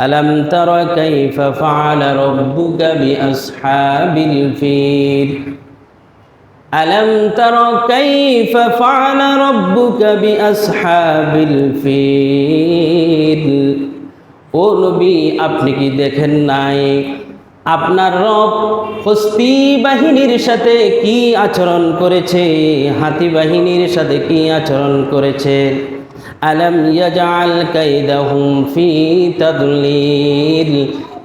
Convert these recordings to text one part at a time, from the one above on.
ألم تر كيف فعل ربك بأصحاب الفيل ألم تر كيف فعل ربك بأصحاب الفيل ও নবী আপনি কি দেখেন নাই আপনার রব হস্তি বাহিনীর সাথে কি আচরণ করেছে হাতি বাহিনীর সাথে কি আচরণ করেছে আলম ইয়াজাল কাইদাহুম ফি তাদলিল।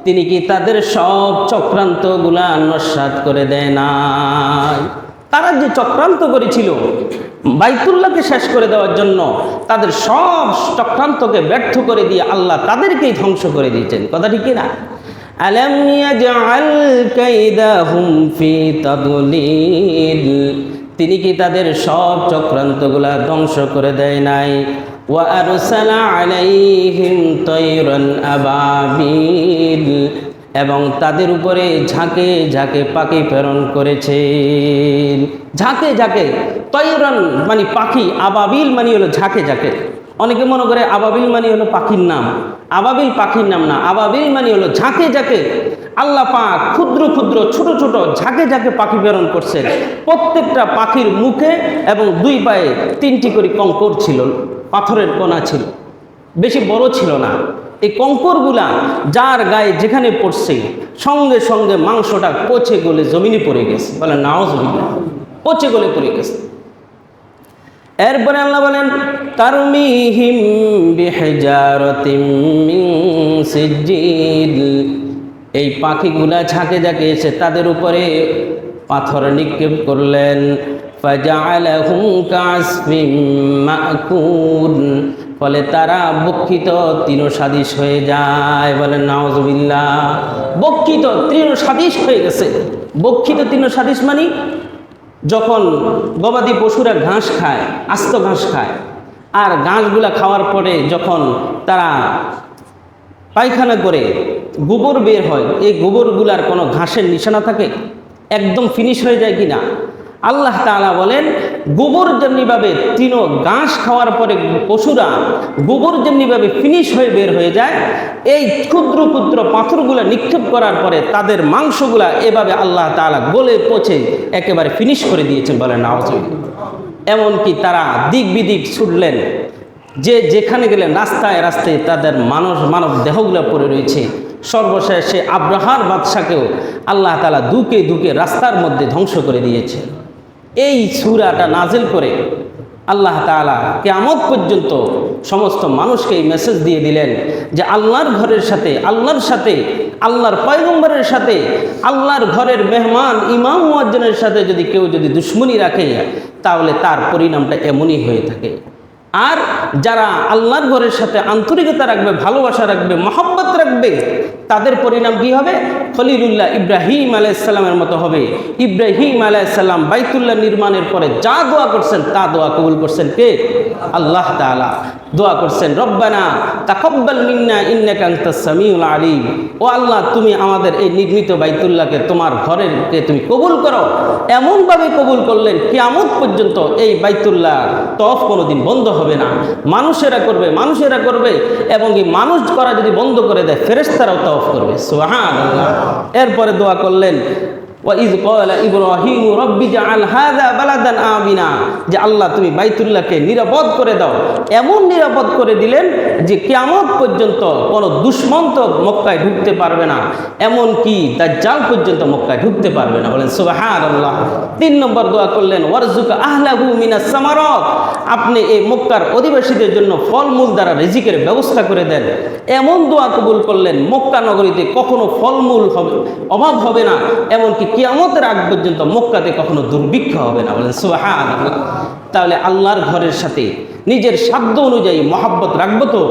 তিনি কি তাদের সব চক্রান্তগুলা নস্বাত করে দেয় না তারা যে চক্রান্ত করেছিল বাইতুল্লাহকে শেষ করে দেওয়ার জন্য তাদের সব চক্রান্তকে ব্যর্থ করে দিয়ে আল্লাহ তাদেরকেই ধ্বংস করে দিয়েছেন। কথা ঠিক না আলম ইয়াজআল কাইদাহুম ফি তাদলিল। তিনি কি তাদের সব চক্রান্তগুলা ধ্বংস করে দেয় নাই? ওয়া عليهم طيرا أبابيل এবং তাদের উপরে ঝাঁকে ঝাঁকে পাখি প্রেরণ করেছে। ঝাঁকে ঝাঁকে, তৈরন মানে পাখি, আবাবিল মানে হলো ঝাঁকে ঝাঁকে। অনেকে মনে করে আবাবিল মানে হলো পাখির নাম। আবাবিল পাখির নাম না, আবাবিল মানে হলো ঝাঁকে ঝাঁকে। আল্লাহ পাক ক্ষুদ্র ক্ষুদ্র, ছোট ছোট, ঝাঁকে ঝাঁকে পাখি প্রেরণ করছেন। প্রত্যেকটা পাখির মুখে এবং দুই পায়ে তিনটি করে কঙ্কর ছিল, পাথরের কণা ছিল। বেশি বড় ছিল না। এই কঙ্করগুলা যার গায়ে যেখানে পড়ছে, সঙ্গে সঙ্গে মাংসটা পচে গলে জমিনে পড়ে গেছে। বলে নাও জমিনে পচে গলে পড়ে গেছে। এরপরে আল্লাহ বলেন, তারমিহিম বিহজারতিম এই পাখিগুলা ঝাঁকে ঝাঁকে এসে তাদের উপরে পাথর নিক্ষেপ করলেন। ফলে তারা বক্ষিত তৃণসাদিস হয়ে যায়। বলেন নাওজবিল্লা বক্ষিত তৃণসাদিস হয়ে গেছে। বক্ষিত তৃণসাদিস মানে যখন গবাদি পশুরা ঘাস খায়, আস্ত ঘাস খায়, আর ঘাসগুলা খাওয়ার পরে যখন তারা পায়খানা করে গোবর বের হয়, এই গোবরগুলার কোনো ঘাসের নিশানা থাকে? একদম ফিনিশ হয়ে যায় কি না আল্লাহ তাআলা বলেন, গোবর যেমনিভাবে তৃণ ঘাস খাওয়ার পরে পশুরা গোবর যেমনিভাবে ফিনিশ হয়ে বের হয়ে যায়, এই ক্ষুদ্র ক্ষুদ্র পাথরগুলো নিক্ষেপ করার পরে তাদের মাংসগুলা এভাবে আল্লাহ তাআলা গলে পচে একেবারে ফিনিশ করে দিয়েছেন বলেন আওয়াজ এমনকি তারা দিক বিদিক ছুটলেন, যে যেখানে গেলে রাস্তায় রাস্তায় তাদের মানুষ মানব দেহগুলো পড়ে রয়েছে। সর্বশেষে আব্রাহার বাদশাকেও আল্লাহ তালা দুকে দুকে রাস্তার মধ্যে ধ্বংস করে দিয়েছে এই সুরাটা নাজেল করে আল্লাহ তালা কেয়ামত পর্যন্ত সমস্ত মানুষকে এই মেসেজ দিয়ে দিলেন যে আল্লাহর ঘরের সাথে, আল্লাহর সাথে, আল্লাহর পয়গম্বরের সাথে, আল্লাহর ঘরের মেহমান, ইমাম, মুয়াজ্জনের সাথে যদি কেউ যদি দুশ্মনী রাখে, তাহলে তার পরিণামটা এমনই হয়ে থাকে। আর যারা আল্লাহর ঘরের সাথে আন্তরিকতা রাখবে, ভালোবাসা রাখবে, মহব্বত রাখবে তাদের পরিণাম কি হবে? খলিলুল্লাহ ইব্রাহিম আলাইসাল্লামের মতো হবে। ইব্রাহিম আলাইসাল্লাম বাইতুল্লাহ নির্মাণের পরে যা দোয়া করছেন, তা দোয়া কবুল করছেন কে? আল্লাহ তাআলা। দোয়া করছেন, রব্বানা তাকব্বাল মিন্না ইন্নাকা আনতাস সামিউল আলিম। ও আল্লাহ, তুমি আমাদের এই নির্মিত বাইতুল্লাহকে, তোমার ঘরেরকে তুমি কবুল করো। এমনভাবে কবুল করলেন কিয়ামত পর্যন্ত এই বাইতুল্লাহ তফ কোনোদিন বন্ধ হবে না। মানুষেরা করবে মানুষেরা করবে, এবং এই মানুষ করা যদি বন্ধ করে দেয় ফেরেশতারাও তফ করবে। সোহান এরপরে দোয়া করলেন ওয়াইজ কয়লা ইব্রাহিম রব্বি জাআল হাযা বালাদান আমিনা। যে আল্লাহ, তুমি বাইতুল্লাহকে নিরাপদ করে দাও। এমন নিরাপদ করে দিলেন যে কিয়ামত পর্যন্ত কোনো দুশ্মন মক্কায় ঢুকতে পারবে না। এমন কি দাজ্জাল পর্যন্ত মক্কায় ঢুকতে পারবে না। বলেন, সুবহানাল্লাহ। তিন নম্বর দোয়া করলেন ওয়ারজুকা আহলাহু মিনাস সামারাত। আপনি এই মক্কার অধিবাসীদের জন্য ফলমূল দ্বারা রিজিকের ব্যবস্থা করে দেন। এমন দোয়া কবুল করলেন, মক্কা নগরীতে কখনো ফলমূল হবে, অভাব হবে না। এমনকি কিয়ামতের আগ পর্যন্ত মক্কাতে কখনো দুর্ভিক্ষ হবে না। বলেন সুবাহান তাহলে আল্লাহর ঘরের সাথে নিজের সাধ্য অনুযায়ী মহাব্বত রাখব তো?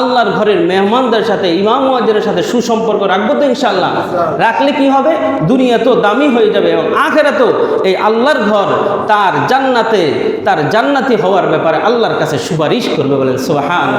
আল্লাহর ঘরের মেহমানদের সাথে, ইমাম ওয়াজের সাথে সুসম্পর্ক রাখব তো ইনশাল্লাহ রাখলে কি হবে? দুনিয়া তো দামি হয়ে যাবে এবং আখেরা তো এই আল্লাহর ঘর তার জান্নাতে, তার জান্নাতি হওয়ার ব্যাপারে আল্লাহর কাছে সুপারিশ করবে বলেন সোহান